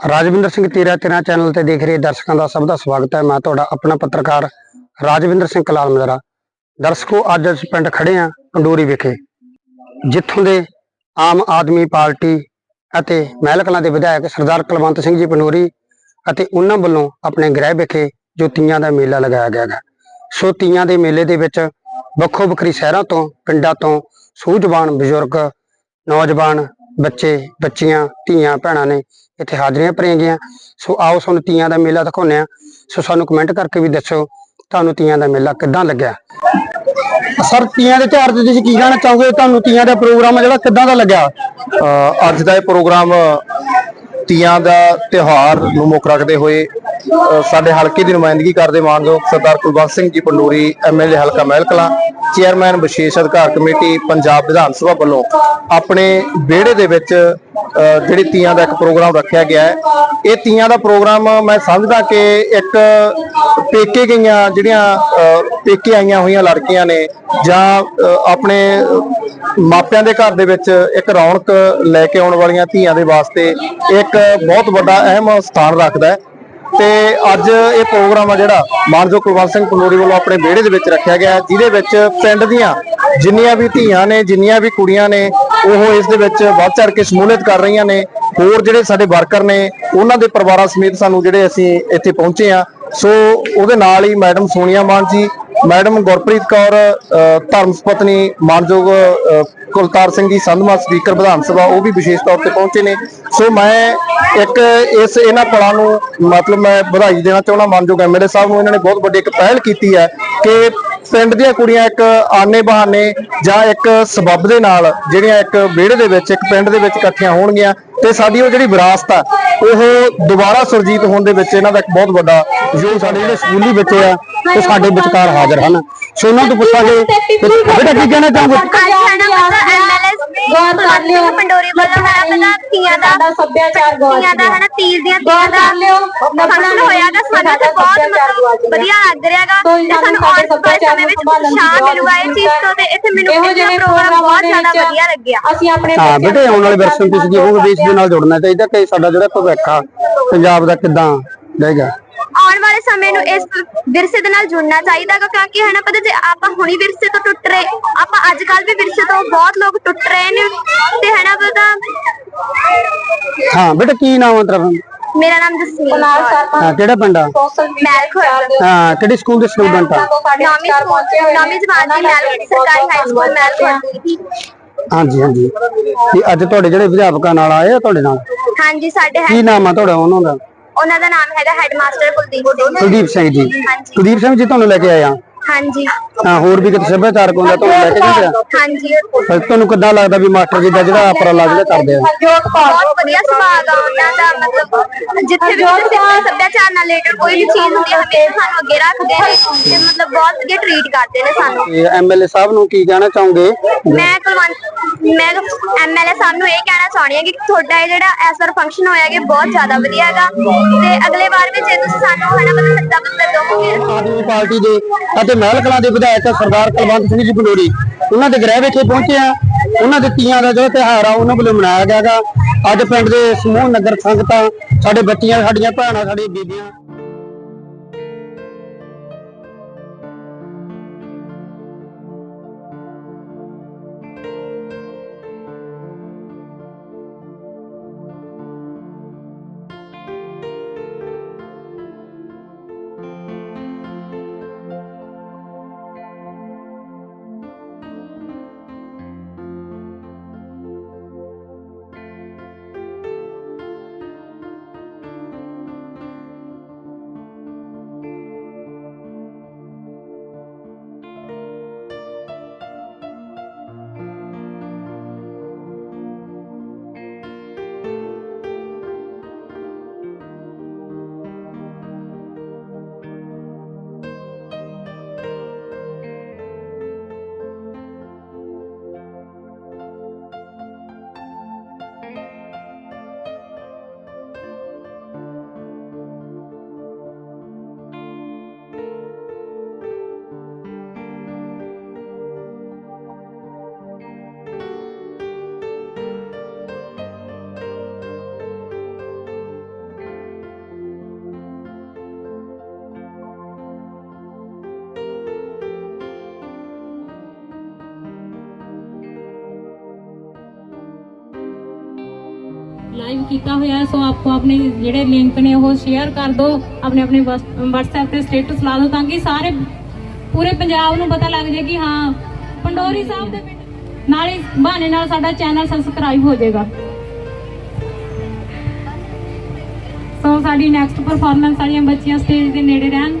ਰਾਜਵਿੰਦਰ ਸਿੰਘ ਤੇਰਾ ਤੇਰਾ ਚੈਨਲ ਤੇ ਦੇਖ ਰਹੇ ਦਰਸ਼ਕਾਂ ਦਾ ਸਭ ਦਾ ਸਵਾਗਤ ਹੈ। ਮੈਂ ਤੁਹਾਡਾ ਆਪਣਾ ਪੱਤਰਕਾਰ ਰਾਜਵਿੰਦਰ ਸਿੰਘ ਕਲਾਲ ਮਜਰਾ ਦਰਸ਼ਕੋ, ਅੱਜ ਅਸੀਂ ਪਿੰਡ ਖੜੇ ਹਾਂ ਪੰਡੋਰੀ ਵਿਖੇ, ਜਿੱਥੋਂ ਦੇ ਆਮ ਆਦਮੀ ਪਾਰਟੀ ਅਤੇ ਮਹਿਲ ਕਲਾਂ ਦੇ ਵਿਧਾਇਕ ਸਰਦਾਰ ਕੁਲਵੰਤ ਸਿੰਘ ਜੀ ਪੰਡੋਰੀ ਅਤੇ ਉਹਨਾਂ ਵੱਲੋਂ ਆਪਣੇ ਗ੍ਰਹਿ ਵਿਖੇ ਜੋ ਤੀਆਂ ਦਾ ਮੇਲਾ ਲਗਾਇਆ ਗਿਆ ਹੈ ਸੋ ਤੀਆਂ ਦੇ ਮੇਲੇ ਦੇ ਵਿੱਚ ਵੱਖੋ ਵੱਖਰੀ ਸ਼ਹਿਰਾਂ ਤੋਂ, ਪਿੰਡਾਂ ਤੋਂ ਸੂਝਵਾਨ ਬਜ਼ੁਰਗ, ਨੌਜਵਾਨ ਬੱਚੇ ਬੱਚੀਆਂ ਧੀਆਂ ਭੈਣਾਂ ਨੇ ਇੱਥੇ ਹਾਜ਼ਰੀਆਂ ਭਰੀਆਂ ਗਈਆਂ। ਸੋ ਆਓ ਸਾਨੂੰ ਤੀਆਂ ਦਾ ਮੇਲਾ ਦਿਖਾਉਂਦੇ ਆ ਸੋ ਸਾਨੂੰ ਕਮੈਂਟ ਕਰਕੇ ਵੀ ਦੱਸੋ ਤੁਹਾਨੂੰ ਤੀਆਂ ਦਾ ਮੇਲਾ ਕਿੱਦਾਂ ਲੱਗਿਆ। ਸਰ ਤੀਆਂ ਦੇ ਤਿਉਹਾਰ ਤੇ ਤੁਸੀਂ ਕੀ ਕਹਿਣਾ ਚਾਹੋਗੇ? ਤੁਹਾਨੂੰ ਤੀਆਂ ਦਾ ਪ੍ਰੋਗਰਾਮ ਜਿਹੜਾ ਕਿੱਦਾਂ ਦਾ ਲੱਗਿਆ? ਅ, ਅੱਜ ਦਾ ਇਹ ਪ੍ਰੋਗਰਾਮ ਤੀਆਂ ਦਾ ਤਿਉਹਾਰ ਨੂੰ ਮੁੱਖ ਰੱਖਦੇ ਹੋਏ ਸਾਡੇ ਹਲਕੇ ਦੀ ਨੁਮਾਇੰਦਗੀ ਕਰਦੇ ਮਾਨਯੋਗ ਸਰਦਾਰ ਕੁਲਵੰਤ ਸਿੰਘ ਜੀ ਪੰਡੋਰੀ ਐਮਐਲਏ ਹਲਕਾ ਮਹਿਲ ਕਲਾਂ ਚੇਅਰਮੈਨ ਵਿਸ਼ੇਸ਼ ਅਧਿਕਾਰ ਕਮੇਟੀ ਪੰਜਾਬ ਵਿਧਾਨ ਸਭਾ ਵੱਲੋਂ ਆਪਣੇ ਵਿਹੜੇ ਦੇ ਵਿੱਚ ਅ, ਜਿਹੜੀ ਤੀਆਂ ਦਾ ਇੱਕ ਪ੍ਰੋਗਰਾਮ ਰੱਖਿਆ ਗਿਆ ਹੈ। ਇਹ ਤੀਆਂ ਦਾ ਪ੍ਰੋਗਰਾਮ ਮੈਂ ਸਮਝਦਾ ਕਿ ਇੱਕ ਪੇਕੇ ਗਈਆਂ ਜਿਹੜੀਆਂ ਅ, ਪੇਕੇ ਆਈਆਂ ਹੋਈਆਂ ਲੜਕੀਆਂ ਨੇ ਜਾਂ ਆਪਣੇ ਮਾਪਿਆਂ ਦੇ ਘਰ ਦੇ ਵਿੱਚ ਇੱਕ ਰੌਣਕ ਲੈ ਕੇ ਆਉਣ ਵਾਲੀਆਂ ਧੀਆਂ ਦੇ ਵਾਸਤੇ ਇੱਕ ਬਹੁਤ ਵੱਡਾ ਅਹਿਮ ਸਥਾਨ ਰੱਖਦਾ ਹੈ। ਤੇ ਅੱਜ ਇਹ ਪ੍ਰੋਗਰਾਮ ਆ ਜਿਹੜਾ ਮਾਨਯੋਗ ਕੁਲਵੰਤ ਸਿੰਘ ਪੰਡੋਰੀ ਵੱਲੋਂ ਆਪਣੇ ਵਿਹੜੇ ਦੇ ਵਿੱਚ ਰੱਖਿਆ ਗਿਆ ਹੈ, ਜਿਹਦੇ ਵਿੱਚ ਪਿੰਡ ਦੀਆਂ ਜਿੰਨੀਆਂ ਵੀ ਧੀਆਂ ਨੇ ਜਿੰਨੀਆਂ ਵੀ ਕੁੜੀਆਂ ਨੇ ਉਹ ਇਸ ਦੇ ਵਿੱਚ ਵੱਧ ਚੜ ਕੇ ਸ਼ਮੂਲੀਅਤ ਕਰ ਰਹੀਆਂ ਨੇ। ਹੋਰ ਜਿਹੜੇ ਸਾਡੇ ਵਰਕਰ ਨੇ ਉਹਨਾਂ ਦੇ ਪਰਿਵਾਰਾਂ ਸਮੇਤ ਸਾਨੂੰ ਜਿਹੜੇ ਅਸੀਂ ਇੱਥੇ ਪਹੁੰਚੇ ਆ ਸੋ ਉਹਦੇ ਨਾਲ ਹੀ ਮੈਡਮ ਸੋਨੀਆ ਮਾਨ ਜੀ ਮੈਡਮ ਗੁਰਪ੍ਰੀਤ ਕੌਰ ਧਰਮ ਪਤਨੀ ਮਾਨਯੋਗ ਕੁਲਤਾਰ ਸਿੰਘ ਜੀ ਸੰਧਮਾ ਸਪੀਕਰ ਵਿਧਾਨ ਸਭਾ, ਉਹ ਵੀ ਵਿਸ਼ੇਸ਼ ਤੌਰ ਤੇ ਪਹੁੰਚੇ ਨੇ। ਸੋ ਮੈਂ ਇੱਕ ਇਸ ਇਹਨਾਂ ਪਲਾਂ ਨੂੰ ਮਤਲਬ ਮੈਂ ਵਧਾਈ ਦੇਣਾ ਚਾਹੁੰਦਾ, ਮਾਨਯੋਗ ਐਮਐਲਏ ਸਾਹਿਬ ਨੂੰ, ਇਹਨਾਂ ਨੇ ਬਹੁਤ ਵੱਡੀ ਇੱਕ ਪਹਿਲ ਕੀਤੀ ਹੈ ਕਿ ਪਿੰਡ ਦੀਆਂ ਕੁੜੀਆਂ ਇੱਕ ਆਨੇ ਬਹਾਨੇ ਜਾਂ ਇੱਕ ਸਬੱਬ ਦੇ ਨਾਲ ਜਿਹੜੀਆਂ ਇੱਕ ਵਿਹੜੇ ਦੇ ਵਿੱਚ, ਇੱਕ ਪਿੰਡ ਦੇ ਵਿੱਚ ਇਕੱਠੀਆਂ ਹੋਣਗੀਆਂ ਤੇ ਸਾਡੀ ਉਹ ਜਿਹੜੀ ਵਿਰਾਸਤ ਆ, ਉਹ ਦੁਬਾਰਾ ਸੁਰਜੀਤ ਹੋਣ ਦੇ ਵਿੱਚ ਇਹਨਾਂ ਦਾ ਇੱਕ ਬਹੁਤ ਵੱਡਾ ਜੋ ਸਾਡੇ ਜਿਹੜੇ ਸਕੂਲੀ ਬੱਚੇ ਆ, ਉਹ ਸਾਡੇ ਵਿਚਕਾਰ ਹਾਜ਼ਰ ਹਨ। ਸੋ ਉਹਨਾਂ ਤੋਂ ਪੁੱਛਾਂਗੇ ਬੇਟਾ ਕੀ ਕਹਿਣਾ ਚਾਹੋਗੇ? ਗੌਰ ਕਰ ਲਿਓ। ਪੰਡੋਰੀ ਵੱਲੋਂ ਹੈ ਪਹਿਲਾਂ ਤੀਆਂ ਦਾ ਸਾਡਾ ਸੱਭਿਆਚਾਰ ਗਵਾਚ ਤੀਆਂ ਦਾ ਗਿਆ। ਹੈ ਨਾ ਤੀਰ ਦੀਆਂ ਗੌਰ ਕਰ ਲਿਓ। ਫੰਕਸ਼ਨ ਹੋਇਆਗਾ ਸਾਨੂੰ ਤੇ ਬਹੁਤ ਮਤਲਬ। ਵਧੀਆ ਲੱਗ ਰਿਹਾਗਾ ਤੇ ਸਾਨੂੰ ਸਾਡੇ ਆਉਣ ਵਾਲੇ ਸਮੇਂ ਵਿੱਚ ਸੰਭਾਲਣ ਦੀ ਉਤਸ਼ਾਹ ਜਵਾਬ ਮਿਲੂਗਾ ਇਹ ਚੀਜ਼ ਤੋਂ ਤੇ ਇੱਥੇ ਮੈਨੂੰ ਇਹੋ ਜਿਹੇ ਪ੍ਰੋਗਰਾਮ ਬਹੁਤ ਜ਼ਿਆਦਾ ਵਧੀਆ ਲੱਗਿਆ ਅਸੀਂ ਆਪਣੇ ਹਾਂ ਬੇਟੇ ਆਉਣ ਵਾਲੇ ਵਰਸ਼ਨ ਤੁਸੀਂ ਵੀ ਇਸ ਦੇ ਨਾਲ ਜੁੜਨਾ ਚਾਹੀਦਾ ਕਿ ਸਾਡਾ ਜਿਹੜਾ ਭਵਿੱਖ ਆ ਪੰਜਾਬ ਦਾ ਕਿੱਦਾਂ ਰਹੇਗਾ ਆਉਣ ਵਾਲੇ ਸਮੇਂ ਨੂੰ ਇਸ ਵਿਰਸੇ ਦੇ ਨਾਲ ਜੁੜਨਾ ਚਾਹੀਦਾ ਗਾ ਕਿਉਂਕਿ ਹੈ ਨਾ ਪਤਾ ਜੇ ਆਪਾਂ ਹੁਣੀ ਵਿਰਸੇ ਤੋਂ ਟੁੱਟ ਰਹੇ ਆਪਾਂ ਅੱਜ ਕੱਲ ਵੀ ਵਿਰਸੇ ਤੋਂ ਬਹੁਤ ਲੋਕ ਟੁੱਟ ਰਹੇ ਨੇ ਤੇ ਹੈ ਨਾ ਪਤਾ? ਹਾਂ ਬੇਟਾ ਕੀ ਨਾਮ ਹੈ ਤੇਰਾ ਮੇਰਾ ਨਾਮ ਜਸਮੀਨ ਹਾਂ ਕਿਹੜਾ ਪਿੰਡ ਆ? ਮੈਲ ਖੁਰਦ। ਹਾਂ ਕਿਹੜੇ ਸਕੂਲ ਦੇ ਸਟੂਡੈਂਟ ਆ? ਨੌਵੀਂ ਜਮਾਤ ਦੀ ਮੈਲ ਸਰਕਾਰੀ ਹਾਈ ਸਕੂਲ ਮੈਲ ਖੁਰਦ। ਹਾਂਜੀ ਹਾਂਜੀ। ਤੇ ਅੱਜ ਤੁਹਾਡੇ ਜਿਹੜੇ ਅਧਿਆਪਕਾਂ ਨਾਲ ਆਏ ਆ ਤੁਹਾਡੇ ਨਾਲ? ਹਾਂਜੀ ਸਾਡੇ ਕੀ ਨਾਮ ਆ ਤੁਹਾਡਾ ਉਹਨਾਂ ਦਾ? ਉਹਨਾਂ ਦਾ ਨਾਮ ਹੈਗਾ ਹੈਡਮਾਸਟਰ ਕੁਲਦੀਪ ਸਿੰਘ। ਕੁਲਦੀਪ ਸਿੰਘ ਜੀ। ਹਾਂਜੀ। ਕੁਲਦੀਪ ਸਿੰਘ ਜੀ ਤੁਹਾਨੂੰ ਲੈ ਕੇ ਆਇਆ ਹਾਂਜੀ। ਹਾਂ ਹੋਰ ਵੀ ਕਿਤੇ ਸੱਭਿਆਚਾਰਕ ਹੁੰਦਾ ਤੁਹਾਨੂੰ ਲੈ ਕੇ ਜਾਂਦੇ ਆ ਹਾਂਜੀ। ਪਰ ਤੁਹਾਨੂੰ ਕਿੱਦਾਂ ਲੱਗਦਾ ਵੀ ਮਾਸਟਰ ਜੀ ਦਾ ਜਿਹੜਾ ਉਪਰਾਲਾ ਜਿਹੜਾ ਕਰਦੇ ਆ? ਜੋਤ ਕੌਰ ਬਹੁਤ ਵਧੀਆ ਸੁਭਾਅ ਦਾ ਉਹਨਾਂ ਦਾ ਮਤਲਬ ਜਿੱਥੇ ਵੀ ਕਿਸੇ ਸਿੱਖ ਸੱਭਿਆਚਾਰ ਨਾਲ ਰਿਲੇਟਡ ਕੋਈ ਵੀ ਚੀਜ਼ ਹੁੰਦੀ ਹੈ ਹਮੇਸ਼ਾ ਸਾਨੂੰ ਅੱਗੇ ਰੱਖਦੇ ਨੇ ਤੇ ਮਤਲਬ ਬਹੁਤ ਵਧੀਆ ਟਰੀਟ ਕਰਦੇ ਨੇ ਸਾਨੂੰ। ਤੇ ਐਮਐਲਏ ਸਾਹਿਬ ਨੂੰ ਕੀ ਕਹਿਣਾ ਚਾਹੋਗੇ? ਮੈਂ ਕੁਲਵੰਤ ਮੈਂ ਐਮਐਲਏ ਸਾਹਿਬ ਨੂੰ ਇਹ ਕਹਿਣਾ ਚਾਹਣੀ ਹਾਂ ਕਿ ਤੁਹਾਡਾ ਇਹ ਜਿਹੜਾ ਇਸ ਵਾਰ ਫੰਕਸ਼ਨ ਹੋਇਆ ਕਿ ਬਹੁਤ ਜ਼ਿਆਦਾ ਵਧੀਆ ਹੈਗਾ। ਤੇ ਅਗਲੇ ਵਾਰ ਵੀ ਜੇ ਤੁਸੀਂ ਸਾਨੂੰ ਹਨਾ ਮਤਲਬ ਸੱਦਾ ਪੱਤਰ ਦੋਗੇ। ਆਦਮੀ ਪਾਰਟੀ ਦੇ ਅਤੇ ਮਹਿਲ ਕਲਾਂ ਦੇ ਵਿਧਾਇਕ ਸਰਦਾਰ ਕੁਲਵੰਤ ਸਿੰਘ ਜੀ ਬਲੋਰੀ, ਉਹਨਾਂ ਦੇ ਗ੍ਰਹਿ ਵਿਖੇ ਪਹੁੰਚੇ ਆ ਉਹਨਾਂ ਦੇ ਤੀਆਂ ਦਾ ਜਿਹੜਾ ਤਿਉਹਾਰ ਆ, ਉਹਨਾਂ ਵੱਲੋਂ ਮਨਾਇਆ ਗਿਆਗਾ। ਅੱਜ ਪਿੰਡ ਦੇ ਸਮੂਹ ਨਗਰ ਸੰਗਤਾਂ, ਸਾਡੇ ਬੱਚੀਆਂ, ਸਾਡੀਆਂ ਭੈਣਾਂ, ਸਾਡੀਆਂ ਬੀਬੀਆਂ ਲਾਈਵ ਕੀਤਾ ਹੋਇਆ ਸੋ ਆਪਕੋ ਆਪਣੇ ਜਿਹੜੇ ਲਿੰਕ ਨੇ ਉਹ ਸ਼ੇਅਰ ਕਰ ਦਿਓ ਆਪਣੇ ਆਪਣੇ WhatsApp ਤੇ ਸਟੇਟਸ ਲਾ ਦਿਓ ਤਾਂ ਕਿ ਸਾਰੇ ਪੂਰੇ ਪੰਜਾਬ ਨੂੰ ਪਤਾ ਲੱਗ ਜਾਏ ਕਿ ਹਾਂ, ਪੰਡੋਰੀ ਸਾਹਿਬ ਦੇ ਨਾਲ ਹੀ ਬਹਾਨੇ ਨਾਲ ਸਾਡਾ ਚੈਨਲ ਸਬਸਕ੍ਰਾਈਬ ਹੋ ਜਾਏਗਾ। ਸੋ ਸਾਡੀ ਨੈਕਸਟ ਪਰਫਾਰਮੈਂਸ ਸਾਡੀਆਂ ਬੱਚੀਆਂ ਸਟੇਜ ਦੇ ਨੇੜੇ ਰਹਿਣ।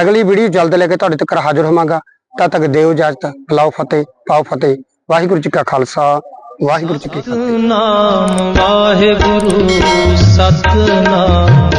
ਅਗਲੀ ਵੀਡੀਓ ਜਲਦ ਲੈ ਕੇ ਤੁਹਾਡੇ ਤੱਕ ਹਾਜ਼ਰ ਹੋਵਾਂਗਾ। ਤਦ ਤੱਕ ਦਿਓ ਇਜਾਜ਼ਤ। ਲਾਓ ਫਤਿਹ, ਪਾਓ ਫਤਿਹ। ਵਾਹਿਗੁਰੂ ਜੀ ਕਾ ਖਾਲਸਾ, ਵਾਹਿਗੁਰੂ ਜੀ ਕੀ ਫਤਿਹ। ਸਤਨਾਮ, ਵਾਹਿਗੁਰੂ, ਸਤਨਾਮ।